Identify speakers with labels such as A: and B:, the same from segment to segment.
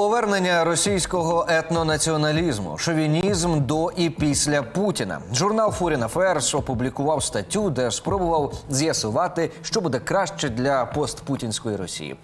A: Повернення російського етнонаціоналізму, шовінізм до і після Путіна. Журнал Foreign Affairs опублікував статтю, де спробував з'ясувати, що буде краще для постпутінської Росії.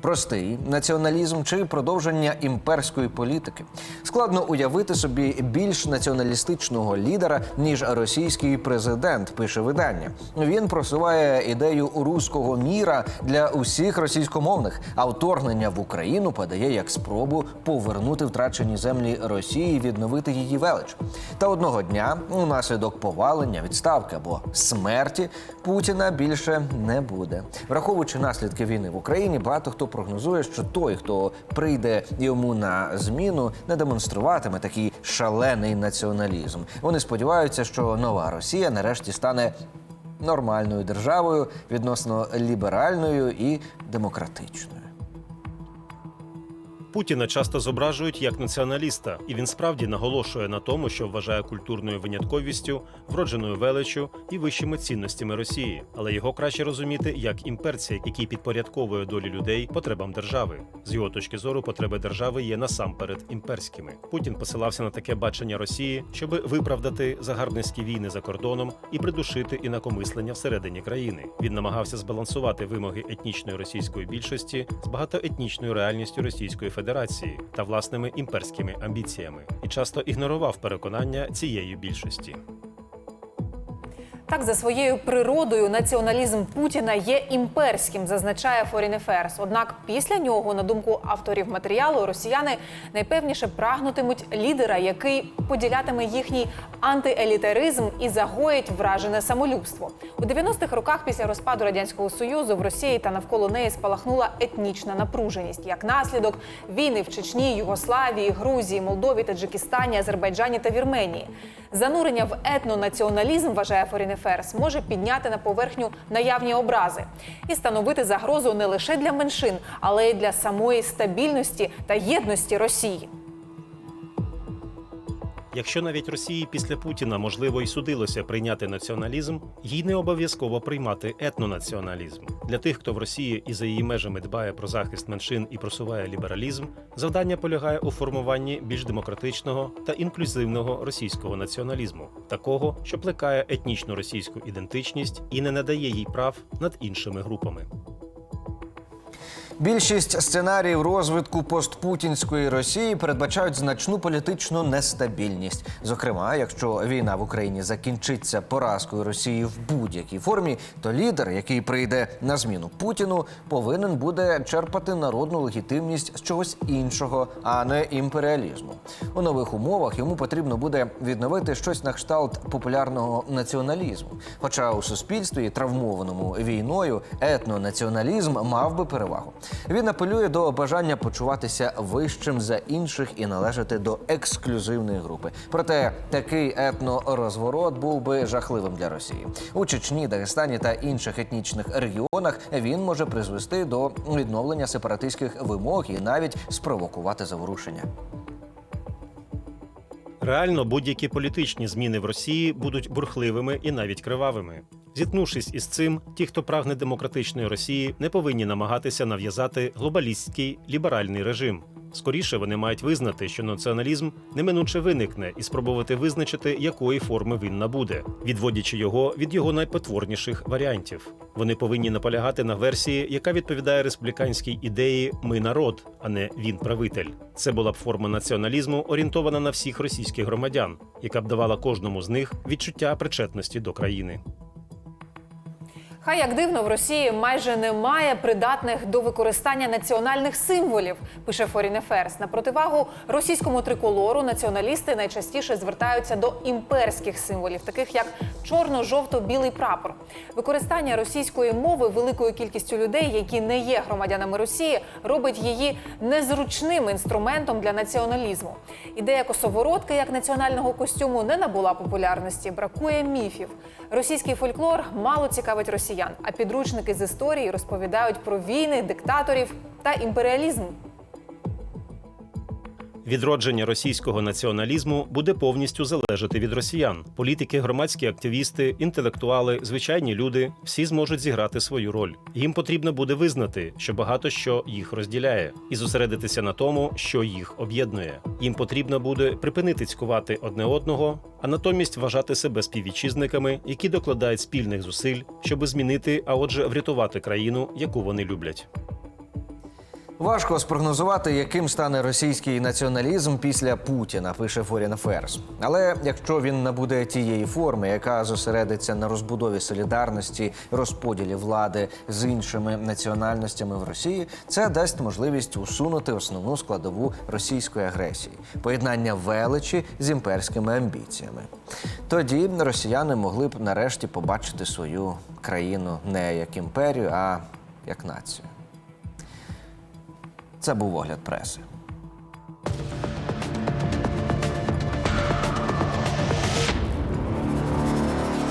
A: Простий націоналізм чи продовження імперської політики складно уявити собі більш націоналістичного лідера ніж російський президент. Пише видання. Він просуває ідею руського міра для усіх російськомовних, а вторгнення в Україну подає як спробу повернути втрачені землі Росії, відновити її велич. Та одного дня, унаслідок повалення, відставки або смерті Путіна більше не буде. Враховуючи наслідки війни в Україні, багато хто прогнозує, що той, хто прийде йому на зміну, не демонструватиме такий шалений націоналізм. Вони сподіваються, що нова Росія нарешті стане нормальною державою, відносно ліберальною і демократичною.
B: Путіна часто зображують як націоналіста, і він справді наголошує на тому, що вважає культурною винятковістю, вродженою величчю і вищими цінностями Росії. Але його краще розуміти як імперця, який підпорядковує долі людей потребам держави. З його точки зору, потреби держави є насамперед імперськими. Путін посилався на таке бачення Росії, щоб виправдати загарбницькі війни за кордоном і придушити інакомислення всередині країни. Він намагався збалансувати вимоги етнічної російської більшості з багатоетнічною реальністю Російської Федерації та власними імперськими амбіціями і часто ігнорував переконання цієї більшості.
C: Так, за своєю природою націоналізм Путіна є імперським, зазначає Foreign Affairs. Однак після нього, на думку авторів матеріалу, росіяни найпевніше прагнутимуть лідера, який поділятиме їхній антиелітаризм і загоїть вражене самолюбство. У 90-х роках після розпаду радянського союзу в Росії та навколо неї спалахнула етнічна напруженість. Як наслідок війни в Чечні, Югославії, Грузії, Молдові, Таджикистані, Азербайджані та Вірменії. Занурення в етнонаціоналізм, вважає Foreign Affairs, може підняти на поверхню наявні образи і становити загрозу не лише для меншин, але й для самої стабільності та єдності Росії.
B: Якщо навіть Росії після Путіна можливо і судилося прийняти націоналізм, їй не обов'язково приймати етнонаціоналізм. Для тих, хто в Росії і за її межами дбає про захист меншин і просуває лібералізм, завдання полягає у формуванні більш демократичного та інклюзивного російського націоналізму, такого, що плекає етнічну російську ідентичність і не надає їй прав над іншими групами.
A: Більшість сценаріїв розвитку постпутінської Росії передбачають значну політичну нестабільність. Зокрема, якщо війна в Україні закінчиться поразкою Росії в будь-якій формі, то лідер, який прийде на зміну Путіну, повинен буде черпати народну легітимність з чогось іншого, а не імперіалізму. У нових умовах йому потрібно буде відновити щось на кшталт популярного націоналізму. Хоча у суспільстві, травмованому війною, етнонаціоналізм мав би перевагу. Він апелює до бажання почуватися вищим за інших і належати до ексклюзивної групи. Проте такий етнорозворот був би жахливим для Росії у Чечні, Дагестані та інших етнічних регіонах. Він може призвести до відновлення сепаратистських вимог і навіть спровокувати заворушення.
B: Реально, будь-які політичні зміни в Росії будуть бурхливими і навіть кривавими. Зіткнувшись із цим, ті, хто прагне демократичної Росії, не повинні намагатися нав'язати глобалістський ліберальний режим. Скоріше вони мають визнати, що націоналізм неминуче виникне і спробувати визначити, якої форми він набуде, відводячи його від його найпотворніших варіантів. Вони повинні наполягати на версії, яка відповідає республіканській ідеї Ми народ, а не він правитель. Це була б форма націоналізму, орієнтована на всіх російських громадян, яка б давала кожному з них відчуття причетності до країни.
C: Хай як дивно, в Росії майже немає придатних до використання національних символів, пише Foreign Affairs. На противагу російському триколору націоналісти найчастіше звертаються до імперських символів, таких як чорно-жовто-білий прапор. Використання російської мови великою кількістю людей, які не є громадянами Росії, робить її незручним інструментом для націоналізму. Ідея косоворотки як національного костюму не набула популярності, бракує міфів. Російський фольклор мало цікавить росіян, а підручники з історії розповідають про війни, диктаторів та імперіалізм.
B: Відродження російського націоналізму буде повністю залежати від росіян. Політики, громадські активісти, інтелектуали, звичайні люди всі зможуть зіграти свою роль. Їм потрібно буде визнати, що багато що їх розділяє, і зосередитися на тому, що їх об'єднує. Їм потрібно буде припинити цькувати одне одного, а натомість вважати себе співвітчизниками, які докладають спільних зусиль, щоби змінити, а отже, врятувати країну, яку вони люблять.
A: Важко спрогнозувати, яким стане російський націоналізм після Путіна, пише Foreign Affairs. Але якщо він набуде тієї форми, яка зосередиться на розбудові солідарності, розподілі влади з іншими національностями в Росії, це дасть можливість усунути основну складову російської агресії поєднання величі з імперськими амбіціями. Тоді росіяни могли б нарешті побачити свою країну не як імперію, а як націю. Це був огляд преси.